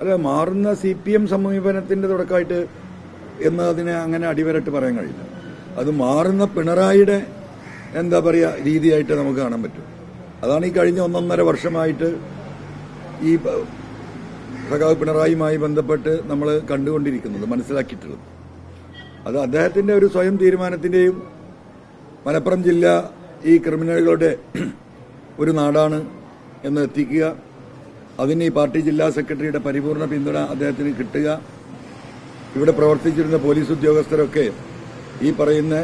അല്ല മാറുന്ന C P M സമീപനത്തിന്റെ തുടക്കമായിട്ട് എന്ന് അതിനെ അങ്ങനെ അടിവരട്ട് പറയാൻ കഴിയില്ല. അത് മാറുന്ന പിണറായിയുടെ എന്താ പറയുക രീതിയായിട്ട് നമുക്ക് കാണാൻ പറ്റും. അതാണ് ഈ കഴിഞ്ഞ ഒന്നൊന്നര വർഷമായിട്ട് ഈ സഖാവ് പിണറായിയുമായി ബന്ധപ്പെട്ട് നമ്മൾ കണ്ടുകൊണ്ടിരിക്കുന്നത് മനസ്സിലാക്കിയിട്ടുള്ളത്. അത് അദ്ദേഹത്തിന്റെ ഒരു സ്വയം തീരുമാനത്തിന്റെയും മലപ്പുറം ജില്ല ഈ ക്രിമിനലുകളുടെ ഒരു നാടാണ് എന്ന് എത്തിക്കുക. അതിന് ഈ പാർട്ടി ജില്ലാ സെക്രട്ടറിയുടെ പരിപൂർണ പിന്തുണ അദ്ദേഹത്തിന് കിട്ടുക. ഇവിടെ പ്രവർത്തിച്ചിരുന്ന പോലീസ് ഉദ്യോഗസ്ഥരൊക്കെ ഈ പറയുന്ന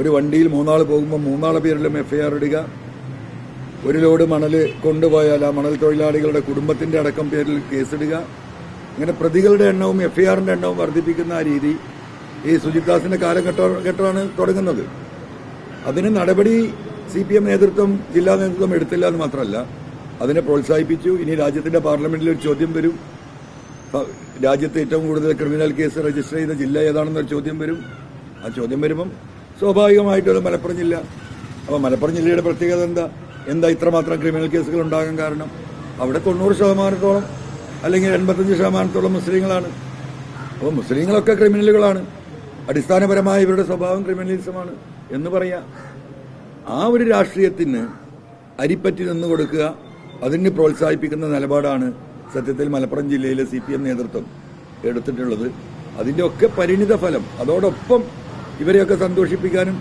ഒരു വണ്ടിയിൽ മൂന്നാൾ പോകുമ്പോൾ മൂന്നാളെ പേരിലും എഫ്ഐആർ ഇടുക. ഒരു ലോഡ് മണൽ കൊണ്ടുപോയാൽ ആ മണൽ തൊഴിലാളികളുടെ കുടുംബത്തിന്റെ അടക്കം പേരിൽ കേസിടുക. ഇങ്ങനെ പ്രതികളുടെ എണ്ണവും എഫ്ഐആറിന്റെ എണ്ണവും വർദ്ധിപ്പിക്കുന്ന രീതി ഈ സുജിത്ദാസിന്റെ കാലഘട്ടമാണ് തുടങ്ങുന്നത്. അതിന് നടപടി സി പി എം നേതൃത്വം ജില്ലാ നേതൃത്വം എടുത്തില്ല എന്ന് മാത്രമല്ല അതിനെ പ്രോത്സാഹിപ്പിച്ചു. ഇനി രാജ്യത്തിന്റെ പാർലമെന്റിൽ ഒരു ചോദ്യം വരും. രാജ്യത്ത് ഏറ്റവും കൂടുതൽ ക്രിമിനൽ കേസ് രജിസ്റ്റർ ചെയ്ത ജില്ല ഏതാണെന്നൊരു ചോദ്യം വരും. ആ ചോദ്യം വരുമ്പം സ്വാഭാവികമായിട്ടും മലപ്പുറം ജില്ല. അപ്പോൾ മലപ്പുറം ജില്ലയുടെ പ്രത്യേകത എന്താ? എന്താ ഇത്രമാത്രം ക്രിമിനൽ കേസുകൾ ഉണ്ടാകാൻ കാരണം? അവിടെ തൊണ്ണൂറ് ശതമാനത്തോളം അല്ലെങ്കിൽ എൺപത്തഞ്ച് ശതമാനത്തോളം മുസ്ലിങ്ങളാണ്. അപ്പോൾ മുസ്ലിങ്ങളൊക്കെ ക്രിമിനലുകളാണ്. അടിസ്ഥാനപരമായ ഇവരുടെ സ്വഭാവം ക്രിമിനലിസമാണ് എന്ന് പറയാം. ആ ഒരു രാഷ്ട്രീയത്തിന് അരിപ്പറ്റി നിന്ന് കൊടുക്കുക അതിന് പ്രോത്സാഹിപ്പിക്കുന്ന നിലപാടാണ് സത്യത്തിൽ മലപ്പുറം ജില്ലയിലെ സി പി എം നേതൃത്വം എടുത്തിട്ടുള്ളത്. അതിന്റെ ഒക്കെ പരിണിത ഫലം അതോടൊപ്പം ഇവരെയൊക്കെ സന്തോഷിപ്പിക്കാനും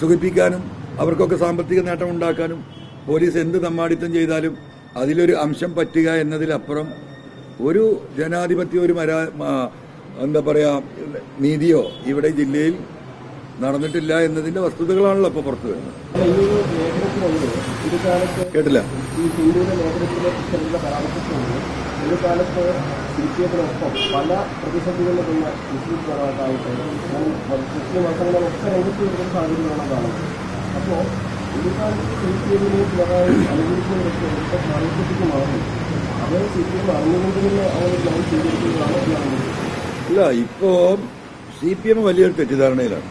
സുഖിപ്പിക്കാനും അവർക്കൊക്കെ സാമ്പത്തിക നേട്ടം ഉണ്ടാക്കാനും പോലീസ് എന്ത് നമ്മാടിത്തം ചെയ്താലും അതിലൊരു അംശം പറ്റുക എന്നതിലപ്പുറം ഒരു ജനാധിപത്യ ഒരു മരാ എന്താ പറയാ നീതിയോ ഇവിടെ ജില്ലയിൽ നടന്നിട്ടില്ല എന്നതിന്റെ വസ്തുതകളാണല്ലോ ഇപ്പൊ പുറത്തു വരുന്നത്. കേട്ടില്ല? ഈ ഹിന്ദുവിന്റെ ലേഖനത്തിലെ ചില പരാമർശിച്ചുകൊണ്ട് ഒരു കാലത്ത് സിപിഎമ്മിനൊപ്പം പല പ്രതിസന്ധികളിൽ നിന്ന മുസ്ലിം ജനതായിട്ട് മുസ്ലിം മതങ്ങളൊക്കെ രംഗത്ത് വരുന്ന സാഹചര്യമാണ് കാണുന്നത് അപ്പോൾ ഒരു കാലത്ത് സി പി എമ്മിനെ പിണറായി അനുകൂലിക്കുന്നതൊക്കെ ഇപ്പം സാഹിത്യത്തിക്ക് മാറി അത് സി പി എം അറിഞ്ഞുകൊണ്ട് തന്നെ അവർ പ്ലാൻ സ്വീകരിക്കുന്നതാണ് എന്നാണ് ഇല്ല ഇപ്പോ സി പി എം വലിയൊരു തെറ്റിദ്ധാരണയിലാണ്.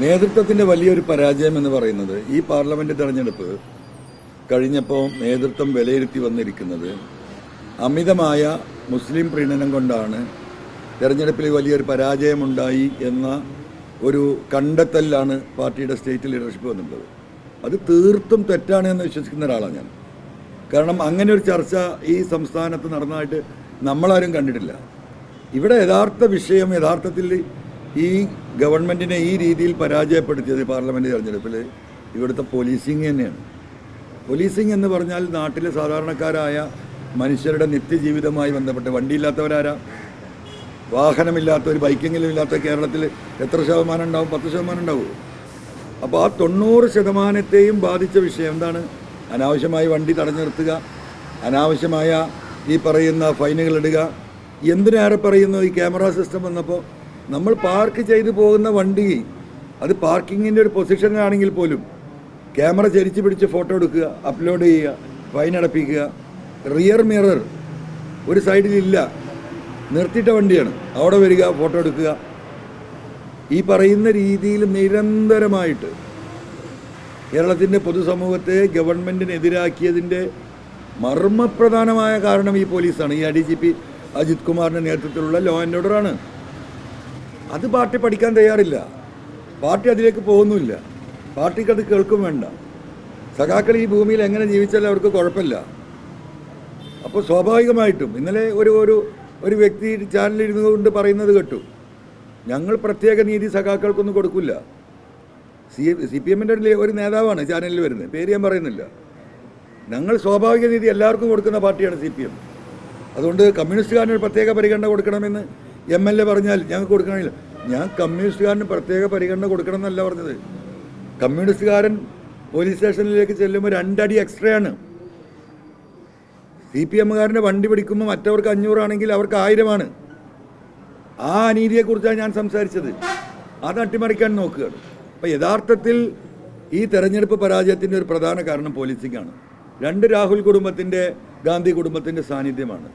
നേതൃത്വത്തിന്റെ വലിയൊരു പരാജയം എന്ന് പറയുന്നത് ഈ പാർലമെന്റ് തെരഞ്ഞെടുപ്പ് കഴിഞ്ഞപ്പോൾ നേതൃത്വം വിലയിരുത്തി വന്നിരിക്കുന്നത് അമിതമായ മുസ്ലിം പ്രീണനം കൊണ്ടാണ് തെരഞ്ഞെടുപ്പിൽ വലിയൊരു പരാജയമുണ്ടായി എന്ന ഒരു കണ്ടെത്തലിലാണ് പാർട്ടിയുടെ സ്റ്റേറ്റ് ലീഡർഷിപ്പ് വന്നിട്ടുള്ളത്. അത് തീർത്തും തെറ്റാണ് എന്ന് വിശ്വസിക്കുന്ന ഒരാളാണ് ഞാൻ. കാരണം അങ്ങനെ ഒരു ചർച്ച ഈ സംസ്ഥാനത്ത് നടന്നതായിട്ട് നമ്മളാരും കണ്ടിട്ടില്ല. ഇവിടെ യഥാർത്ഥ വിഷയം യഥാർത്ഥത്തിൽ ഈ ഗവൺമെന്റിനെ ഈ രീതിയിൽ പരാജയപ്പെടുത്തിയത് പാർലമെന്റ് തെരഞ്ഞെടുപ്പിൽ ഇവിടുത്തെ പോലീസിങ് തന്നെയാണ്. പോലീസിങ് എന്ന് പറഞ്ഞാൽ നാട്ടിലെ സാധാരണക്കാരായ മനുഷ്യരുടെ നിത്യജീവിതമായി ബന്ധപ്പെട്ട് വണ്ടിയില്ലാത്തവരാരാ? വാഹനമില്ലാത്ത ഒരു ബൈക്കെങ്കിലും ഇല്ലാത്ത കേരളത്തിൽ എത്ര ശതമാനം ഉണ്ടാവും? പത്ത് ശതമാനം ഉണ്ടാവും? അപ്പോൾ ആ തൊണ്ണൂറ് ശതമാനത്തെയും ബാധിച്ച വിഷയം എന്താണ്? അനാവശ്യമായി വണ്ടി തടഞ്ഞു നിർത്തുക അനാവശ്യമായ ഈ പറയുന്ന ഫൈനുകൾ ഇടുക. എന്തിനേറെ പറയുന്നു ഈ ക്യാമറ സിസ്റ്റം വന്നപ്പോൾ നമ്മൾ പാർക്ക് ചെയ്തു പോകുന്ന വണ്ടി അത് പാർക്കിങ്ങിന്റെ ഒരു പൊസിഷനിലാണെങ്കിൽ പോലും ക്യാമറ ചരിച്ച് പിടിച്ച് ഫോട്ടോ എടുക്കുക അപ്ലോഡ് ചെയ്യുക ഫൈൻ അടപ്പിക്കുക. റിയർ മിറർ ഒരു സൈഡിലില്ല നിർത്തിയിട്ട വണ്ടിയാണ്. അവിടെ വരിക ഫോട്ടോ എടുക്കുക. ഈ പറയുന്ന രീതിയിൽ നിരന്തരമായിട്ട് കേരളത്തിന്റെ പൊതുസമൂഹത്തെ ഗവൺമെന്റിനെതിരാക്കിയതിന്റെ മർമ്മപ്രധാനമായ കാരണം ഈ പോലീസാണ്. ഈ I D G P Ajit കുമാറിന്റെ നേതൃത്വത്തിലുള്ള ലോ ആൻഡ് ഓർഡറാണ് അത് പാർട്ടി പഠിക്കാൻ തയ്യാറില്ല. പാർട്ടി അതിലേക്ക് പോകുന്നുമില്ല. പാർട്ടിക്ക് അത് കേൾക്കും വേണ്ട. സഖാക്കൾ ഈ ഭൂമിയിൽ എങ്ങനെ ജീവിച്ചാലും അവർക്ക് കുഴപ്പമില്ല. അപ്പോൾ സ്വാഭാവികമായിട്ടും ഇന്നലെ ഒരു ഒരു ഒരു വ്യക്തി ചാനലിൽ കൊണ്ട് പറയുന്നത് കേട്ടു. ഞങ്ങൾ പ്രത്യേക നീതി സഖാക്കൾക്കൊന്നും കൊടുക്കില്ല. സി സി പി എമ്മിന്റെ ഒരു നേതാവാണ് ചാനലിൽ വരുന്നത്. പേര് ഞാൻ പറയുന്നില്ല. ഞങ്ങൾ സ്വാഭാവിക നീതി എല്ലാവർക്കും കൊടുക്കുന്ന പാർട്ടിയാണ് സി പി എം അതുകൊണ്ട് കമ്മ്യൂണിസ്റ്റുകാരന് പ്രത്യേക പരിഗണന കൊടുക്കണമെന്ന് എം എൽ എ പറഞ്ഞാൽ ഞങ്ങൾക്ക് കൊടുക്കണമില്ല ഞാൻ കമ്മ്യൂണിസ്റ്റുകാരന് പ്രത്യേക പരിഗണന കൊടുക്കണമെന്നല്ല പറഞ്ഞത്. കമ്മ്യൂണിസ്റ്റുകാരൻ പോലീസ് സ്റ്റേഷനിലേക്ക് ചെല്ലുമ്പോൾ രണ്ടടി എക്സ്ട്രാ ആണ് സി പി എമ്മുകാരന്റെ വണ്ടി പിടിക്കുമ്പോൾ മറ്റവർക്ക് അഞ്ഞൂറാണെങ്കിൽ അവർക്ക് ആയിരമാണ്. ആ അനീതിയെക്കുറിച്ചാണ് ഞാൻ സംസാരിച്ചത്. അത് അട്ടിമറിക്കാൻ നോക്കുകയാണ്. അപ്പം യഥാർത്ഥത്തിൽ ഈ തെരഞ്ഞെടുപ്പ് പരാജയത്തിന്റെ ഒരു പ്രധാന കാരണം പോലീസിങ്ങാണ്. രണ്ട് രാഹുൽ കുടുംബത്തിന്റെ ഗാന്ധി കുടുംബത്തിന്റെ സാന്നിധ്യമാണ്.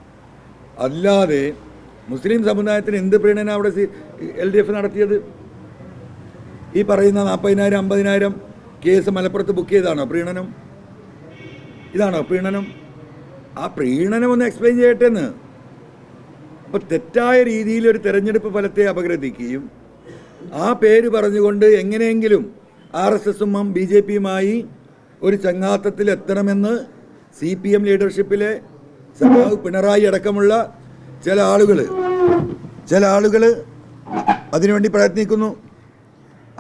അല്ലാതെ മുസ്ലിം സമുദായത്തിന് എന്ത് പ്രീണന അവിടെ എൽ ഡി എഫ് നടത്തിയത്? ഈ പറയുന്ന നാൽപ്പതിനായിരം അമ്പതിനായിരം കേസ് മലപ്പുറത്ത് ബുക്ക് ചെയ്താണോ പ്രീണനം? ഇതാണോ പ്രീണനം? ആ പ്രീണനം ഒന്ന് എക്സ്പ്ലെയിൻ ചെയ്യട്ടെ എന്ന്. അപ്പൊ തെറ്റായ രീതിയിൽ ഒരു തെരഞ്ഞെടുപ്പ് ഫലത്തെ അപഗ്രഥിക്കുകയും ആ പേര് പറഞ്ഞുകൊണ്ട് എങ്ങനെയെങ്കിലും ആർ എസ് എസും ബി ജെ പിയുമായി ഒരു ചങ്ങാത്തത്തിൽ എത്തണമെന്ന് സി പി എം ലീഡർഷിപ്പിലെ സഖാവ് പിണറായി അടക്കമുള്ള ചില ആളുകൾ ചില ആളുകൾ അതിനുവേണ്ടി പ്രയത്നിക്കുന്നു.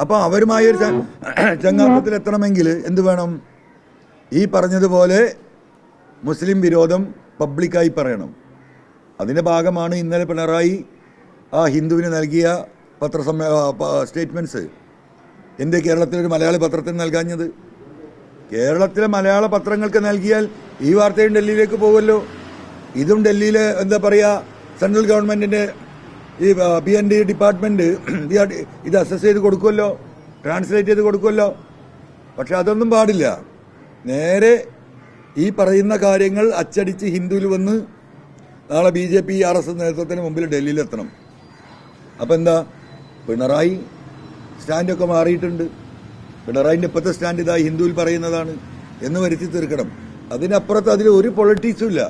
അപ്പോൾ അവരുമായി ഒരു ചങ്ങാത്തത്തിൽ എത്തണമെങ്കിൽ എന്ത് വേണം? ഈ പറഞ്ഞതുപോലെ മുസ്ലിം വിരോധം പബ്ലിക്കായി പറയണം. അതിന്റെ ഭാഗമാണ് ഇന്നലെ പിണറായി ആ ഹിന്ദുവിന് നൽകിയ പത്രസമ്മേ സ്റ്റേറ്റ്മെന്റ്സ് എന്റെ കേരളത്തിലൊരു മലയാള പത്രത്തിന് നൽകാഞ്ഞത്? കേരളത്തിലെ മലയാള പത്രങ്ങൾക്ക് നൽകിയാൽ ഈ വാർത്തയും ഡൽഹിയിലേക്ക് പോകുമല്ലോ. ഇതും ഡൽഹിയിലെ എന്താ പറയുക സെൻട്രൽ ഗവൺമെന്റിന്റെ ഈ പി എൻ ഡി ഡിപ്പാർട്ട്മെന്റ് ഇത് അസസ് ചെയ്ത് കൊടുക്കുമല്ലോ ട്രാൻസ്ലേറ്റ് ചെയ്ത് കൊടുക്കുമല്ലോ പക്ഷെ അതൊന്നും പാടില്ല. നേരെ ഈ പറയുന്ന കാര്യങ്ങൾ അച്ചടിച്ച് ഹിന്ദുവിൽ വന്ന് നാളെ B J P R S S നേതൃത്വത്തിന് മുമ്പിൽ ഡൽഹിയിലെത്തണം. അപ്പം എന്താ? പിണറായി സ്റ്റാൻഡൊക്കെ മാറിയിട്ടുണ്ട്. പിണറായിന്റെ ഇപ്പോഴത്തെ സ്റ്റാൻഡ് ഇതായി ഹിന്ദുവിൽ പറയുന്നതാണ് എന്ന് വരുത്തി തീർക്കണം. അതിനപ്പുറത്ത് അതിൽ ഒരു പൊളിറ്റിക്സും ഇല്ല.